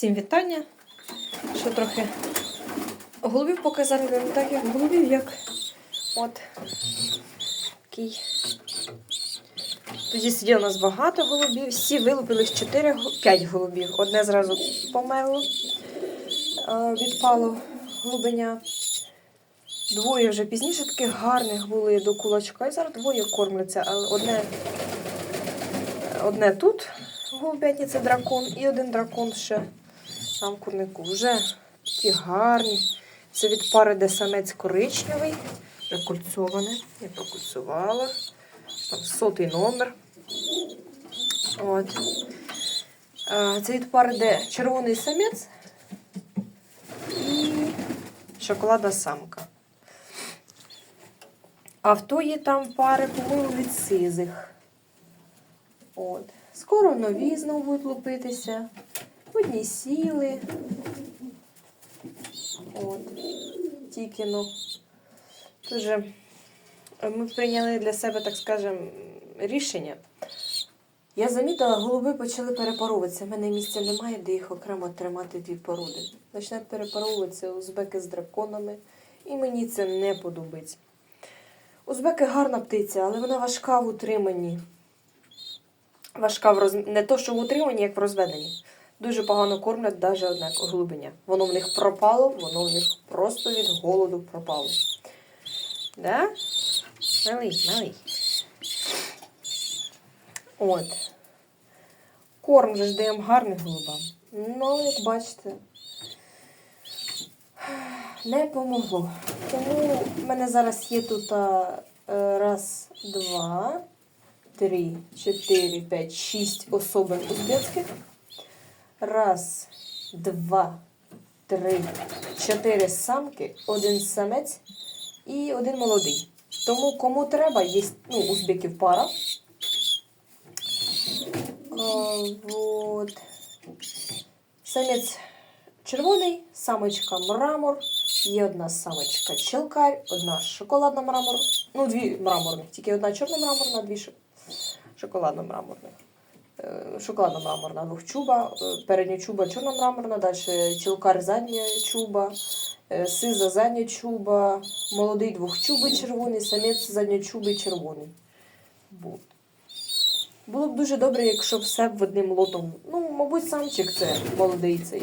Всім вітання. Що трохи голубів показали, не так як голубів, як от такий. Тоді сиділо у нас багато голубів, всі вилупились 4, 5 голубів. Одне зразу померло, е, відпало голубеня. Двоє вже пізніше таких гарних були до кулачка. І зараз двоє кормляться, але одне, одне тут голубятні це дракон, і один дракон ще там в курнику. Вже ті гарні. Це від пари, де самець коричневий, прикульцоване. Я прокульцувала. Там сотий номер. От. Це від пари, де червоний самець і шоколадна самка. А в тої там пари, по-моєму, від сизих. От. Скоро нові знову будуть лупитися. Одні сіли. От. Тільки ну. Дуже ми прийняли для себе, так скажемо, рішення. Я замітила, голуби почали перепаровуватися. У мене місця немає, де їх окремо тримати дві породи. Почнуть перепаровуватися узбеки з драконами, і мені це не подобається. Узбеки гарна птиця, але вона важка в утриманні. Важка в роз... не то, що в утриманні, як в розведенні. Дуже погано кормлять навіть одне голубеня. Воно в них пропало, воно в них просто від голоду пропало. Да? Малий, малий. От. Корм вже ж даємо гарний голубам. Ну, як бачите, не помогло. Тому в мене зараз є тут е, раз, два, три, чотири, п'ять, шість особин узбецьких. Раз, два, три, чотири самки, один самець і один молодий. Тому кому треба, є ну, узбеків пара. А, вот. Самець червоний, самочка мрамор. Є одна самочка челкарь, одна шоколадна мрамор. Ну, дві мраморних. Тільки одна чорна мраморна, дві шоколадно-мраморних. Е, Шоколадно-мраморна двохчуба, е, передня чуба чорна мраморна, далі челкар задня чуба, е, сиза задня чуба, молодий двохчубий червоний, самець задня чуби червоний. Бу- Було б дуже добре, якщо все в одним лотом. Ну, мабуть, самчик це молодий цей.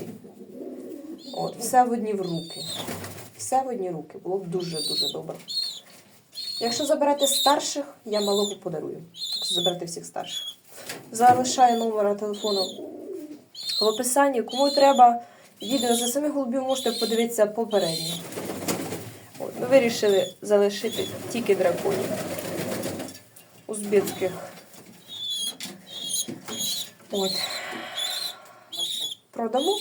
От, все в одні в руки. Все в одні руки. Було б дуже-дуже добре. Якщо заберете старших, я малого подарую. Якщо заберете всіх старших. Залишаю номер телефону в описанні. Кому треба відео за самих голубів, можете подивитися попередньо. От, ми вирішили залишити тільки драконів. Узбецьких. От. Продамо.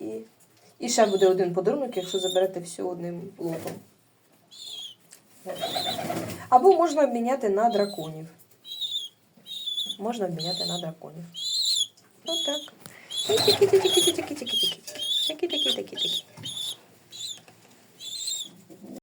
І, і ще буде один подарунок, якщо заберете все одним лотом. Або можна обміняти на драконів. Можна обміняти на драконів. Отак. Тики-тики-тики-тики.